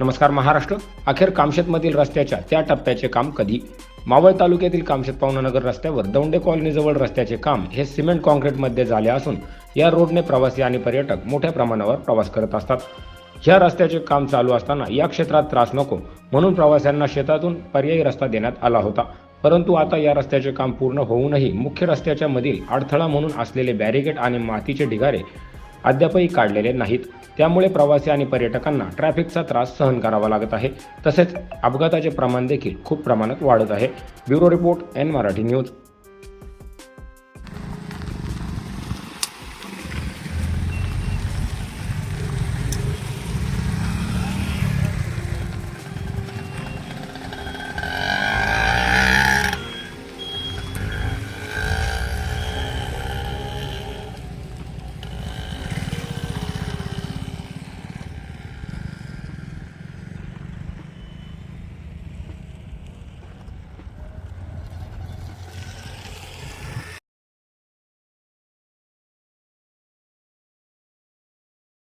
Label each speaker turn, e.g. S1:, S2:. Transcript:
S1: नमस्कार महाराष्ट्र. अखेर कामशेतमधील रस्त्याच्या त्या टप्प्याचे काम कधी? मावळ तालुक्यातील कामशेत पावनानगर रस्त्यावर दौंडे कॉलनीजवळ रस्त्याचे काम हे सिमेंट कॉन्क्रीटमध्ये झाले असून या रोडने प्रवासी आणि पर्यटक मोठ्या प्रमाणावर प्रवास करत असतात. ह्या रस्त्याचे काम चालू असताना या क्षेत्रात त्रास नको म्हणून प्रवाशांना शेतातून पर्यायी रस्ता देण्यात आला होता. परंतु आता या रस्त्याचे काम पूर्ण होऊनही मुख्य रस्त्याच्या मधील अडथळा म्हणून असलेले बॅरिकेड आणि मातीचे ढिगारे अद्यापही काढलेले नाहीत. त्यामुळे प्रवासी आणि पर्यटकांना ट्रॅफिकचा त्रास सहन करावा लागत आहे. तसेच अपघाताचे प्रमाण देखील खूप प्रमाणात वाढत आहे. Bureau report N Marathi news.